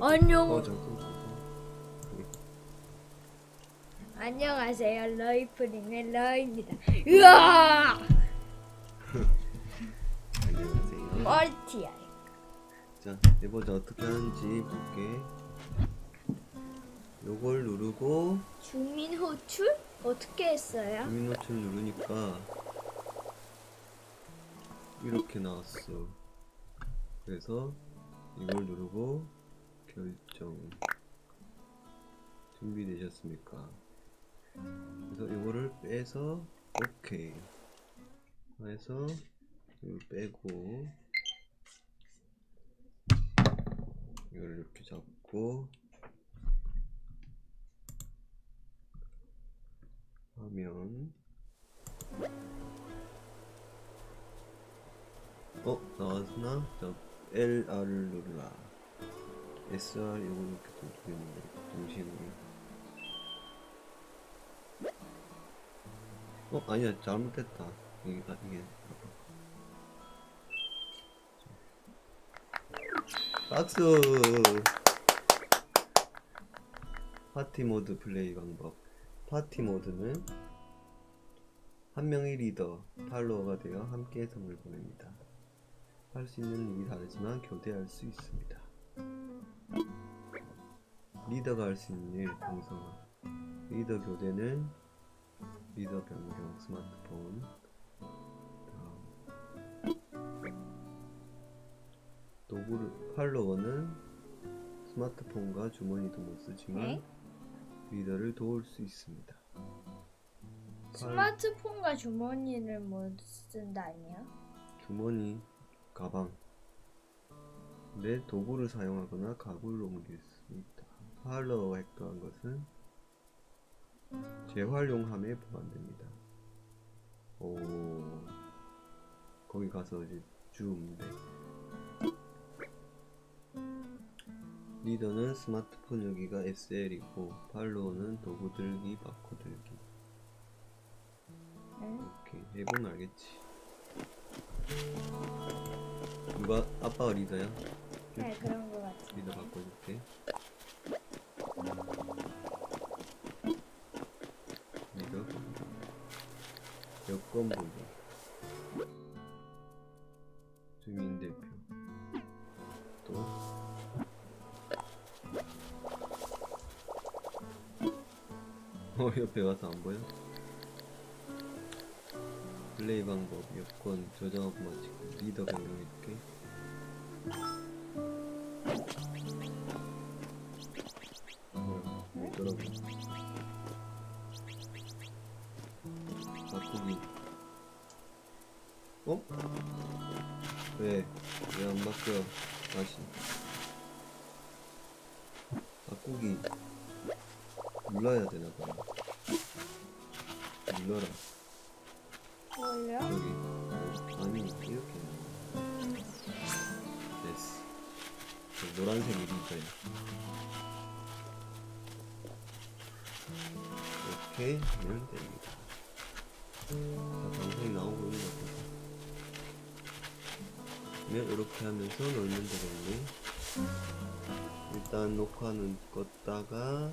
안녕. 어. 안녕하세요. 러이프링의 러입니다. 으아! 안녕하세요. 멀티야. 자, 해보자. 어떻게 하는지 볼게. 요걸 누르고 주민 호출? 어떻게 했어요? 주민 호출 누르니까 이렇게 나왔어. 그래서 이걸 누르고 결정. 준비되셨습니까? 그래서 이거를 빼서 오케이. 해서 이걸 빼고 이걸 이렇게 잡고 하면 어 나왔나? 자 LR을 눌러라 SR 이렇게 두겠는데 잠시만요 어 아니야 이게 아, 이게. 박수! 파티 모드 플레이 방법. 파티 모드는 한 명의 리더, 팔로워가 되어 함께 성을 보냅니다. 할 수 있는 일이 다르지만 교대할 수 있습니다. 리더가 할 수 있는 일, 방송화. 리더 교대는 리더 변경, 스마트폰. 다음. 도구를, 팔로워는 스마트폰과 주머니도 못 쓰지만 네? 리더를 도울 수 있습니다. 스마트폰과 주머니를 못 쓴다니요? 주머니, 가방. 내 도구를 사용하거나 가구를 옮길 수. 팔로워가 획득한 것은 재활용함에 보관됩니다. 오, 거기 가서 이제 주우면 돼. 리더는 스마트폰 여기가 SL이고 팔로워는 도구 들기, 바코 들기. 응? 이렇게 해보면 알겠지. 누가 아빠가 리더야? 네, 그런 거 같아. 리더 바꿔줄게. 여권 보기 주민 대표 또 어, 옆에 와서 안 보여? 플레이 방법, 여권, 저장하고 마치고, 리더 변경해줄게. 바꾸기. 어? 왜? 왜 안 바뀌어? 다시. 바꾸기. 눌러야 되나봐. 눌러라. 뭘요? 여기 아니 이렇게 됐어 저 노란색 리더야 이렇게 하면 됩니다 자 방송이 나오고 있는 것 같아서 그러면 이렇게 하면서 놀면 되겠네 일단 녹화는 껐다가